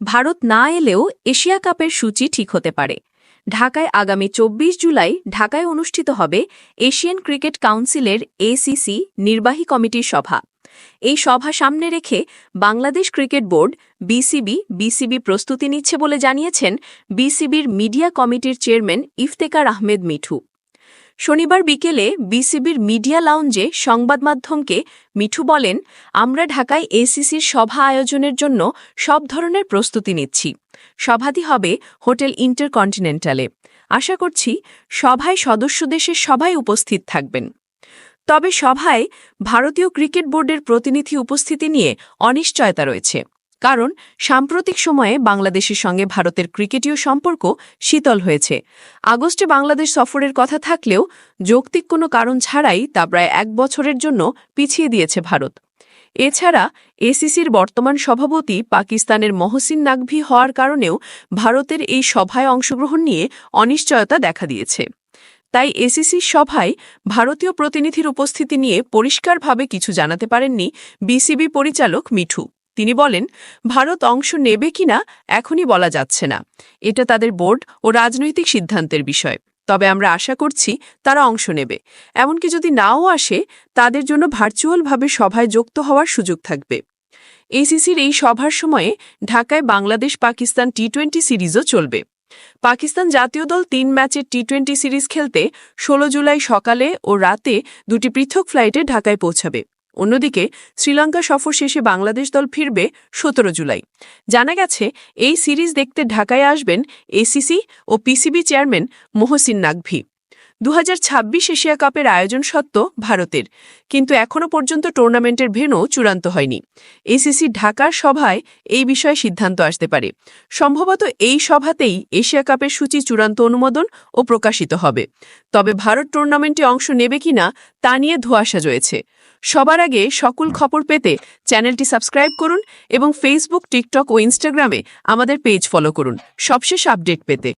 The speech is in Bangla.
ভারত না এলেও এশিয়া কাপের সূচি ঠিক হতে পারে। ঢাকায় আগামী চব্বিশ জুলাই ঢাকায় অনুষ্ঠিত হবে এশিয়ান ক্রিকেট কাউন্সিলের এসিসি নির্বাহী কমিটির সভা। এই সভা সামনে রেখে Bangladesh cricket board BCB BCB প্রস্তুতি নিচ্ছে বলে জানিয়েছেন বিসিবির মিডিয়া কমিটির চেয়ারম্যান ইফতেকার আহমেদ মিঠু। শনিবার বিকেলে বিসিবির মিডিয়া লাউঞ্জে সংবাদ মাধ্যমকে মিঠু বলেন, আমরা ঢাকায় এসিসির সভা আয়োজনের জন্য সব ধরনের প্রস্তুতি নিচ্ছি। সভাটি হবে হোটেল ইন্টারকন্টিনেন্টালে। আশা করছি সভায় সদস্য দেশের সবাই উপস্থিত থাকবেন। তবে সভায় ভারতীয় ক্রিকেট বোর্ডের প্রতিনিধি উপস্থিতি নিয়ে অনিশ্চয়তা রয়েছে। কারণ সাম্প্রতিক সময়ে বাংলাদেশের সঙ্গে ভারতের ক্রিকেটীয় সম্পর্ক শীতল হয়েছে। আগস্টে বাংলাদেশ সফরের কথা থাকলেও যৌক্তিক কোনো কারণ ছাড়াই তা প্রায় এক বছরের জন্য পিছিয়ে দিয়েছে ভারত। এছাড়া এসিসির বর্তমান সভাপতি পাকিস্তানের মহসিন নাকভি হওয়ার কারণেও ভারতের এই সভায় অংশগ্রহণ নিয়ে অনিশ্চয়তা দেখা দিয়েছে। তাই এসিসির সভায় ভারতীয় প্রতিনিধির উপস্থিতি নিয়ে পরিষ্কারভাবে কিছু জানাতে পারেননি বিসিবি পরিচালক মিঠু। তিনি বলেন, ভারত অংশ নেবে কিনা এখনই বলা যাচ্ছে না। এটা তাদের বোর্ড ও রাজনৈতিক সিদ্ধান্তের বিষয়। তবে আমরা আশা করছি তারা অংশ নেবে। এমনকি যদি নাও আসে, তাদের জন্য ভার্চুয়ালভাবে সভায় যুক্ত হওয়ার সুযোগ থাকবে। এসিসির এই সভার সময়ে ঢাকায় বাংলাদেশ পাকিস্তান টি টোয়েন্টি সিরিজও চলবে। পাকিস্তান জাতীয় দল তিন ম্যাচের টি টোয়েন্টি সিরিজ খেলতে ১৬ জুলাই সকালে ও রাতে দুটি পৃথক ফ্লাইটে ঢাকায় পৌঁছাবে। অন্যদিকে, শ্রীলঙ্কা সফর শেষে বাংলাদেশ দল ফিরবে সতেরো জুলাই। জানা গেছে, এই সিরিজ দেখতে ঢাকায় আসবেন এসিসি ও পিসিবি চেয়ারম্যান মোহসিন নাকভি দু হাজার ছাব্বিশ এশিয়া কাপের আয়োজন সত্ত্ব ভারতের। কিন্তু এখনও পর্যন্ত টুর্নামেন্টের ভেন্যু চূড়ান্ত হয়নি। এসিসি ঢাকার সভায় এই বিষয়ে সিদ্ধান্ত আসতে পারে। সম্ভবত এই সভাতেই এশিয়া কাপের সূচি চূড়ান্ত অনুমোদন ও প্রকাশিত হবে। তবে ভারত টুর্নামেন্টে অংশ নেবে কিনা তা নিয়ে ধোঁয়াশা রয়েছে। সবার আগে সকল খবর পেতে চ্যানেলটি সাবস্ক্রাইব করুন এবং ফেসবুক টিকটক ও ইনস্টাগ্রামে আমাদের পেজ ফলো করুন। সবশেষ আপডেট পেতে।